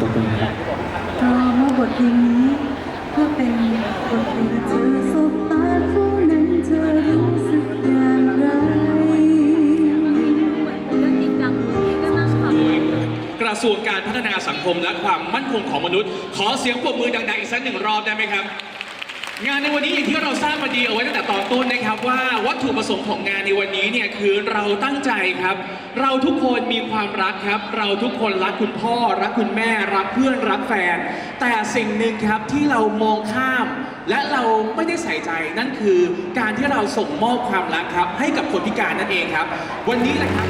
ปรบมือครับก็มอบบทเพลงนี้เพื่อเป็นบทเพลงเธอสบตาคู่นั้นเธอรู้สึกอย่างไรกระทรวงการพัฒนาสังคมและความมั่นคงของมนุษย์ ขอเสียงปรบมือดังๆอีกสักหนึ่งรอบได้ไหมครับ งานในวันนี้อย่างที่เราทราบมาดีเอาไว้ตั้งแต่ตอนต้นนะครับว่าวัตถุประสงค์ของงานในวันนี้เนี่ยคือเราตั้งใจครับ เราทุกคนมีความรักครับ เราทุกคนรักคุณพ่อ รักคุณแม่ รักเพื่อนรักแฟน แต่สิ่งหนึ่งครับที่เรามองข้าม และเราไม่ได้ใส่ใจนั่นคือการที่เราส่งมอบความรักครับ ให้กับคนพิการนั่นเองครับ วันนี้แหละครับ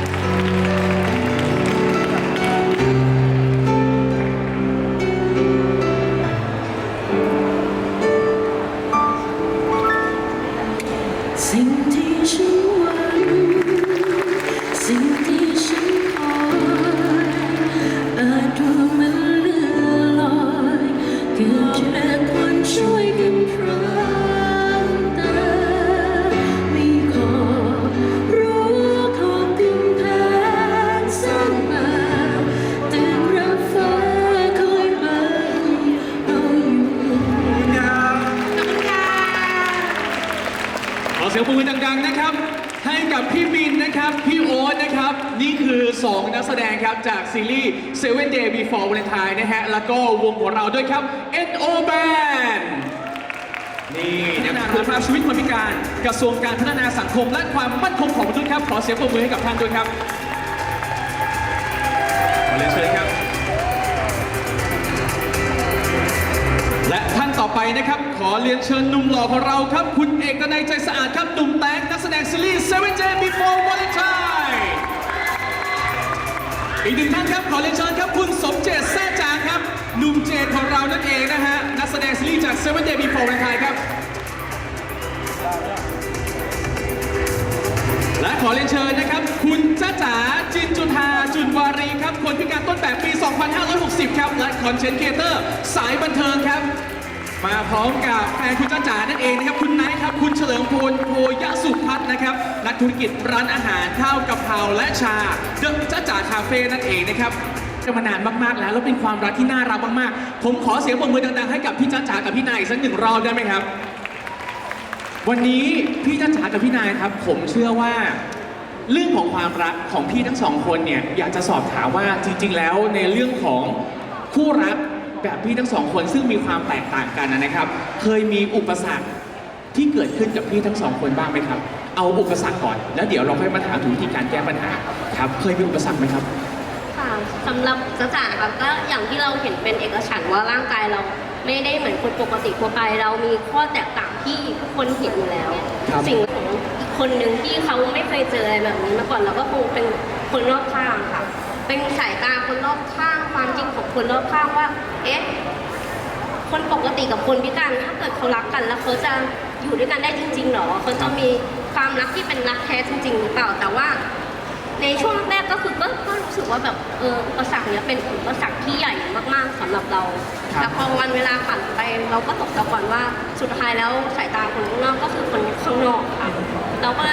ขอเสียงปรบมือดังๆนะครับ ให้กับพี่มินนะครับ พี่โอ๊ตนะครับ นี่คือ 2 นักแสดงครับ จากซีรีส์ Seven Day Before Valentine นะฮะ แล้วก็วงของเราด้วยครับ NO Band นี่นะครับคุณภาพชีวิตคนพิการกระทรวงการพัฒนาสังคม และความมั่นคงของมนุษย์ครับ ขอเสียงปรบมือให้กับท่านด้วยครับขอเรียนเชิญครับ และท่านต่อไปนะครับ อเรียนเชิญหนุ่มหล่อของเราครับ คุณเอกดนัยใจสะอาดครับหนุ่มแตงนักแสดงซีรีส์ Seven Day Before Valentine อีกหนึ่งท่านครับขอเรียนเชิญครับคุณสมเจตแซ่จางครับหนุ่มเจตของเรานั่นเองนะฮะนักแสดงซีรีส์จาก Seven Day Before Valentine ครับและขอเรียนเชิญนะครับ คุณจ้าจ๋าจินจุธาจุนวารีครับคนพิการต้นแบบปี 2560 ครับ และคอนเทนต์ครีเอเตอร์สายบันเทิงครับ มาพร้อมกับแฟนคุณจ้าจ๋านั่นเองนะครับคุณไนท์ครับคุณเฉลิมพลโพยสุพัฒน์นะครับนักธุรกิจร้านอาหารข้าวกะเพราและชาเดอะจ้าจ๋าคาเฟ่นั่นเองนะครับกันมานานมากๆแล้วแล้วเป็นความรักที่น่ารักมากๆ ผมขอเสียงปรบมือดังๆให้กับพี่จ้าจ๋ากับพี่นายสักหนึ่งรอบได้ไหมครับ วันนี้พี่จ้าจ๋ากับพี่นายครับ ผมเชื่อว่าเรื่องของความรักของพี่ทั้งสองคนเนี่ยอยากจะสอบถามว่าจริง ๆ แล้วในเรื่องของคู่รัก แบบพี่ทั้งสองคนซึ่งมีความแตกต่างกันนะครับ เคยมีอุปสรรคที่เกิดขึ้นกับพี่ทั้งสองคนบ้างไหมครับ เอาอุปสรรคก่อน แล้วเดี๋ยวเราค่อยมาถามถึงวิธีการแก้ปัญหาครับเคยมีอุปสรรคไหมครับ ค่ะสำหรับจ้าจ๋าครับก็อย่างที่เราเห็นเป็นเอกฉันท์ว่าร่างกายเราไม่ได้เหมือนคนปกติทั่วไป เรามีข้อแตกต่างที่ทุกคนเห็นอยู่แล้ว ครับ สิ่งของอีกคนหนึ่งที่เขาไม่เคยเจออะไรแบบนี้มาก่อนเราก็คงเป็นคนรอบข้างค่ะ เป็นสายตาคนรอบข้างความจริงของคนรอบข้างว่า เอ๊ะ คนปกติกับคนพิการถ้าเกิดเขารักกันแล้วเขาจะอยู่ด้วยกันได้จริงๆหรอเขาจะมีความรักที่เป็นรักแท้จริง ๆ หรือเปล่า แต่ว่า ในช่วงแรกก็คือก็ก็รู้สึกว่าแบบเอออุปสรรคเนี้ยเป็นอุปสรรคที่ใหญ่มากๆสำหรับเราครับแต่พอวันเวลาผ่านไป เราก็ตกตะก่อนว่าสุดท้ายแล้วสายตาคนข้างนอกก็คือคนข้างนอกค่ะเราก็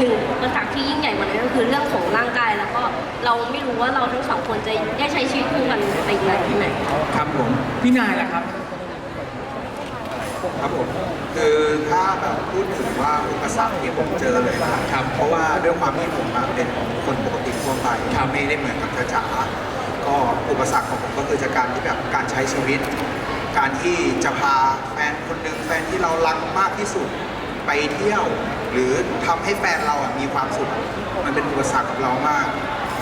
หนึ่งอุปสรรคที่ยิ่งใหญ่กว่านั้นก็คือเรื่องของร่างกาย แล้วก็เราไม่รู้ว่าเราทั้งสองคนจะได้ใช้ชีวิตคู่กันไปอีกนานแค่ไหน ครับผม พี่นายล่ะครับ ครับผมคือถ้าแบบพูดถึงว่าอุปสรรคที่ผมเจอเลยนะครับ เพราะว่าด้วยความที่ผมอะเป็นคนปกติทั่วไปครับไม่ได้เหมือนกับจ๋าก็อุปสรรคของผมก็คือจากการที่แบบการใช้ชีวิต การที่จะพาแฟนคนหนึ่งแฟนที่เรารักมากที่สุดไปเที่ยว หรือทำให้แฟนเราอะมีความสุข มันเป็นอุปสรรคกับเรามาก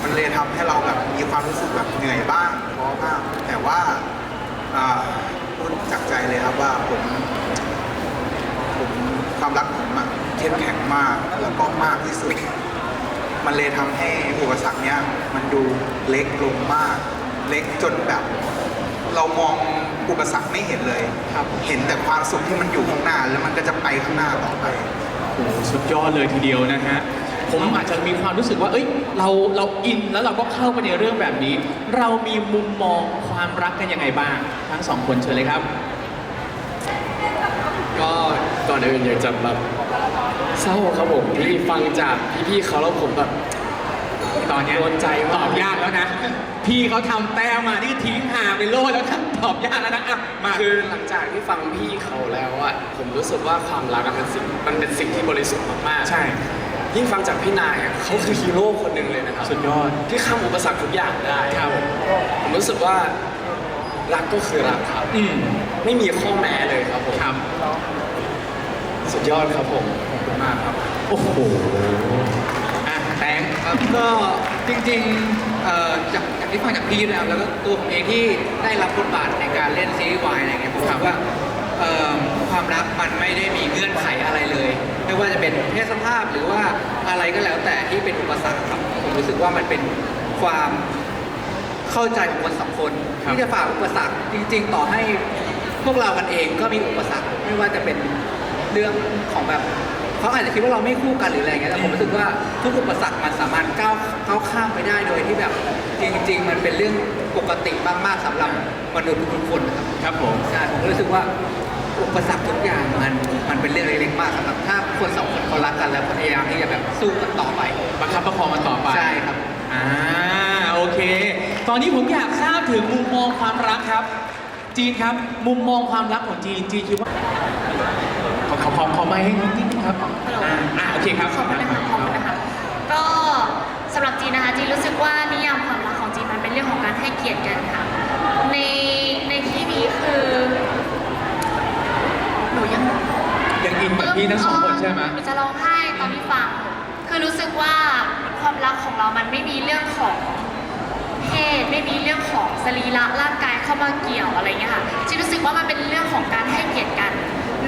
มันเลยทำให้เราแบบมีความรู้สึกแบบเหนื่อยบ้างท้อบ้าง แต่ว่าอ่าพูดจากใจเลยครับว่าผมผมความรักผมอะเข้มแข็งมากแล้วก็มากที่สุด มันเลยทำให้อุปสรรคเนี้ยมันดูเล็กลงมาก เล็กจนแบบเรามองอุปสรรคไม่เห็นเลยครับ เห็นแต่ความสุขที่มันอยู่ข้างหน้า แล้วมันก็จะไปข้างหน้าต่อไป โอ้โหสุดยอดเลยทีเดียวนะฮะ ผมอาจจะมีความรู้สึกว่า เอ้ย เราเราอินแล้วเราก็เข้าไปในเรื่องแบบนี้ เรามีมุมมองความรักกันยังไงบ้าง ทั้งสองคนเชิญเลยครับ ก็ก่อนอื่นอยากจะแบบเศร้าครับผมที่ฟังจากพี่ๆเขาแล้วผมแบบตอนเนี้ยโดนใจมาก ตอบยากแล้วนะ พี่เขาทำแต้มมานี่ทิ้งห่างเป็นโล่แล้วนะตอบยากแล้วนะอะมา คือหลังจากที่ฟังพี่เขาแล้วอะ ผมรู้สึกว่าความรักอะมันสิ่งมันเป็นสิ่งที่บริสุทธิ์มากๆ ใช่ ยิ่งฟังจากพี่นายอะเขาคือฮีโร่คนหนึ่งเลยนะครับสุดยอด ที่ข้ามอุปสรรคทุกอย่างได้ครับผมรู้สึกว่ารักก็คือรักครับ อืมไม่มีข้อแม้เลยครับผมครับสุดยอดครับผมขอบคุณมากครับ โอ้โหอะแตงครับก็จริงๆเอ่อจากจากที่ฟังจากพี่แล้วแล้วก็ตัวผมเองที่ได้รับบทบาทในการเล่นซีรีส์วายอะไรเงี้ยผมคิดว่าเอ่อ ความรักมันไม่ได้มีเงื่อนไขอะไรเลย ไม่ว่าจะเป็นเพศสภาพหรือว่าอะไรก็แล้วแต่ที่เป็นอุปสรรคครับผมรู้สึกว่ามันเป็นความเข้าใจของคนสองคนครับที่จะฝ่าอุปสรรคจริง ๆ ต่อให้พวกเรากันเองก็มีอุปสรรคไม่ว่าจะเป็นเรื่องของแบบเขาอาจจะคิดว่าเราไม่คู่กันหรืออะไรเงี้ยแต่ผมรู้สึกว่าทุกอุปสรรคมันสามารถก้าวก้าวข้ามไปได้โดยที่แบบจริง ๆ มันเป็นเรื่องปกติมากๆสำหรับมนุษย์ทุกๆคนนะครับครับผมใช่ผมก็รู้สึกว่า อุปสรรคทุกอย่างมันมันเป็นเรื่องเล็กๆมากสำหรับถ้าคนสองคนเขารักกันแล้วพยายามที่จะแบบสู้กันต่อไปประคับประคองมันต่อไปใช่ครับอ่าโอเค ตอนนี้ผมอยากทราบถึงมุมมองความรักครับ จีนครับ มุมมองความรักของจีนจีนคิดว่าขอขอขอขอไมค์ให้นิดนึงครับอ่าอ่าโอเคครับขอบคุณนะคะขอบคุณนะคะก็สำหรับจีนนะคะจีนรู้สึกว่านิยามความรักของจีนมันเป็นเรื่องของการให้เกียรติกันค่ะในในที่นี้คือหนูยัง ยังอินกับ พี่ทั้งสองคนใช่ไหม หนูจะร้องไห้ตอนที่ฟัง คือรู้สึกว่าความรักของเรามันไม่มีเรื่องของเพศไม่มีเรื่องของสรีระร่างกายเข้ามาเกี่ยวอะไรเงี้ยค่ะจีนรู้สึกว่ามันเป็นเรื่องของการให้เกียรติกัน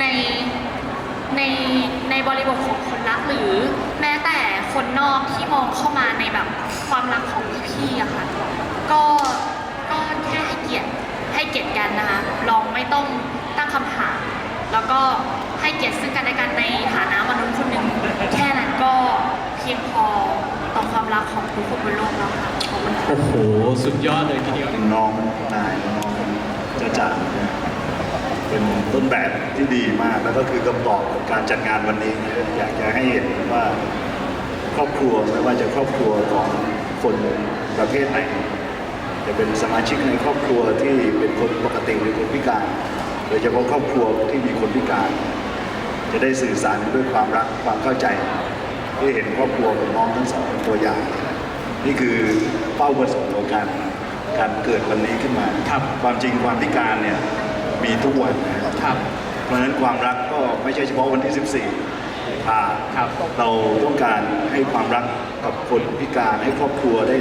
ในในในบริบทของคนรักหรือแม้แต่คนนอกที่มองเข้ามาในแบบความรักของพี่ๆอะค่ะ ก็ก็แค่ให้เกียรติให้เกียรติกันนะคะลองไม่ต้องตั้งคำถามแล้วก็ ให้เกียรติซึ่งกันและกันในฐานะมนุษย์คนหนึ่งแค่นั้นก็เพียงพอต่อความรักของทุกคนบนโลกแล้วค่ะขอบคุณค่ะ โอ้โห สุดยอดเลยทีเดียวน้องนายน้องจะจ่าเนี่ยเป็นต้นแบบที่ดีมากแล้วก็คือคำตอบของการจัดงานวันนี้อยากจะให้เห็นว่าครอบครัวไม่ว่าจะครอบครัวของคนประเภทไหน จะเป็นสมาชิกในครอบครัวที่เป็นคนปกติหรือคนพิการ โดยเฉพาะครอบครัวที่มีคนพิการ จะได้สื่อสารด้วยความรักความเข้าใจที่เห็นครอบครัวของน้องทั้งสองเป็นตัวอย่าง นี่คือเป้าประสงค์ของการการเกิดวันนี้ขึ้นมาครับความจริงความพิการเนี่ยมีทุกวันนะครับครับเพราะฉะนั้นความรักก็ไม่ใช่เฉพาะวันที่ 14อ่าครับเราต้องการให้ความรักกับคนพิการให้ครอบครัวได้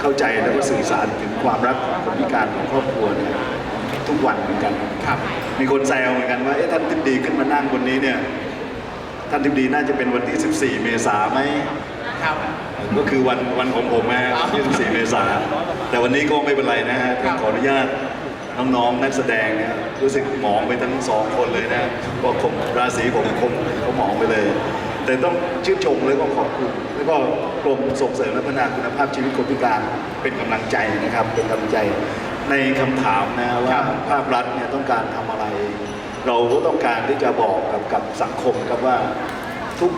เข้าใจแล้วก็สื่อสารถึงความรักของคนพิการของครอบครัวเนี่ย ทุกวันเหมือนกัน ครับมีคนแซวเหมือนกันว่าเอ๊ะท่านทิบดีขึ้นมานั่งบนนี้เนี่ย ท่านทิบดีน่าจะเป็นวันที่ 14 เมษาไหมครับ ก็คือวันวันของผมนะฮะอ๋อวันที่14เมษา แต่วันนี้ก็ไม่เป็นไรนะฮะครับขออนุญาตน้องๆนักแสดงเนี่ยรู้สึกหมองไปทั้งสองคนเลยนะก็คงราศีผมคงเขาหมองไปเลย แต่ต้องชื่นชมแล้วก็ขอบคุณแล้วก็กรมส่งเสริมและพัฒนาคุณภาพชีวิตคนพิการเป็นกำลังใจนะครับเป็นกำลังใจ ในคำถามนะว่าภาครัฐเนี่ยต้องการทำอะไร เราก็ต้องการที่จะบอกกับกับสังคมครับว่าทุก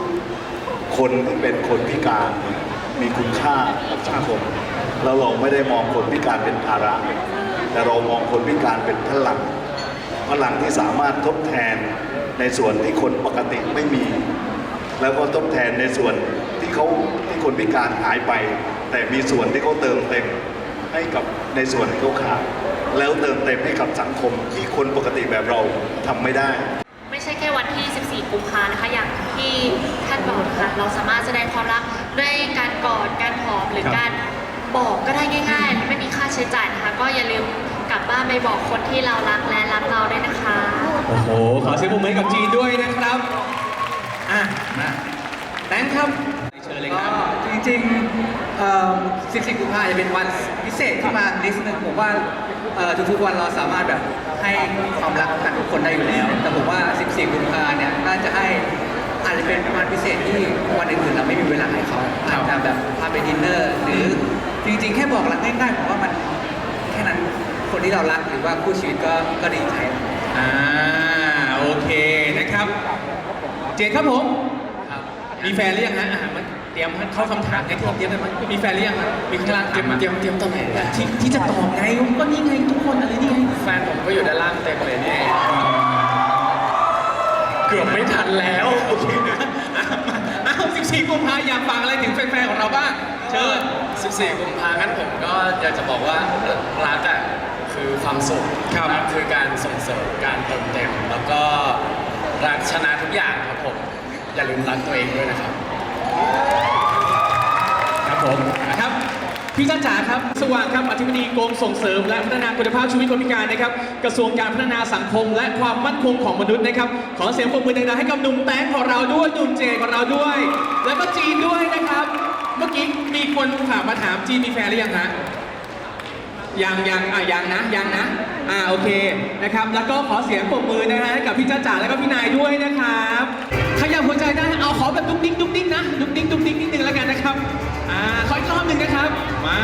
คนที่เป็นคนพิการเนี่ยมีคุณค่ากับสังคม แล้วเราไม่ได้มองคนพิการเป็นภาระ แต่เรามองคนพิการเป็นพลังพลังที่สามารถทดแทนในส่วนที่คนปกติไม่มี แล้วก็ทดแทนในส่วนที่เขาที่คนพิการหายไป แต่มีส่วนที่เขาเติมเต็ม ให้กับในส่วนที่เขาขาดแล้วเติมเต็มให้กับสังคมที่คนปกติแบบเราทำไม่ได้ ไม่ใช่แค่วันที่ 14 กุมภานะคะ อย่างที่ท่านบอกนะคะเราสามารถแสดงความรักด้วยการกอดการหอมหรือครับการบอกก็ได้ง่ายๆ ไม่มีค่าใช้จ่ายนะคะ ก็อย่าลืมกลับบ้านไปบอกคนที่เรารักและรักเราด้วยนะคะ โอ้โห ขอเสียงปรบมือให้กับจีนด้วยนะครับ อะ มาแตงครับเชิญเลยคก็รับจ ริงๆเอ่อ14กุมภาจะเป็นวันพิเศษที่มาลิสต์หนึ่งผมว่าเอ่อทุกๆวันเราสามารถแบบให้ความรักกันทุกคนได้อยู่แล้ว แต่ผมว่า 14 กุมภาเนี่ยน่าจะให้อาจจะเป็นวันพิเศษที่วันอื่นๆเราไม่มีเวลาให้เขาอาจจะแบบพาไปดินเนอร์หรือจริงๆ แค่บอกรักง่ายๆผมว่ามันแค่นั้นคนที่เรารักหรือว่าคู่ชีวิตก็ก็ดีใจแล้วอ่าโอเคนะครับ เจนครับผม มีแฟนหรือยังฮะอ่ามันเต รียมเข้าคำถามให้ที่เตรียมได้ไหมมีแฟนหรือยังฮะมีข้างล่างเตรียมเตรียมเตรียมตอนไหนที่ที่จะตอบไงก็นี่ไงทุกคนอะไรนผมก็อยู่ด้านล่างเต็มเลยนี่เกือบไม่ทันแล้วโอเคนะอ้าว14กุมภาอยากฝากอะไรถึงแฟนๆของเราบ้างเชิญ 14กุมภาพันธ์ผมก็อยากจะบอกว่ารักอะคือความสุขครับรักคือการส่งเสริมการเติมเต็ม แล้วก็รักชนะทุกอย่างครับผม อย่าลืมรักตัวเองด้วยนะครับ ครับผมนะครับพี่จ้าจ๋าครับ สว่างครับอธิบดีกรมส่งเสริม และพัฒนาคุณภาพชีวิตคนพิการนะครับ กระทรวงการพัฒนาสังคม และความมั่นคงของมนุษย์นะครับ ขอเสียงปรบมือดังๆให้กับหนุ่มแตงของเราด้วยหนุ่มเจของเราด้วย แล้วก็จีนด้วยนะครับ เมื่อกี้มีคนถามมาถามจีนมีแฟนหรือยังฮะยังยังอะยังนะยังนะอ่าโอเคนะครับ แล้วก็ขอเสียงปรบมือนะฮะให้กับพี่จ้าจ๋าแล้วก็พี่นายด้วยนะครับขยับหัวใจได้ ขอแบบดุ๊กดิ๊กดุ๊กดิ๊กนะดุ๊กดิ๊กดุ๊กดิ๊กนิดนึงแล้วกันนะครับอ่าขออีกรอบหนึ่งนะครับ มา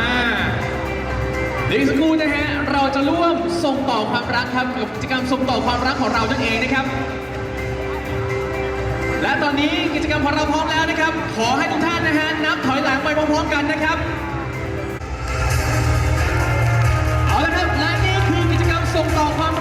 ดิสกครู่นะฮะเราจะร่วมส่งต่อความรักครับกับกิจกรรมส่งต่อความรักของเรานั่นเองนะครับ และตอนนี้กิจกรรมของเราพร้อมแล้วนะครับ ขอให้ทุกท่านนะฮะนับถอยหลังไปพร้อมๆกันนะครับเอาละครับและนี่คือกิจกรรมส่งต่อความ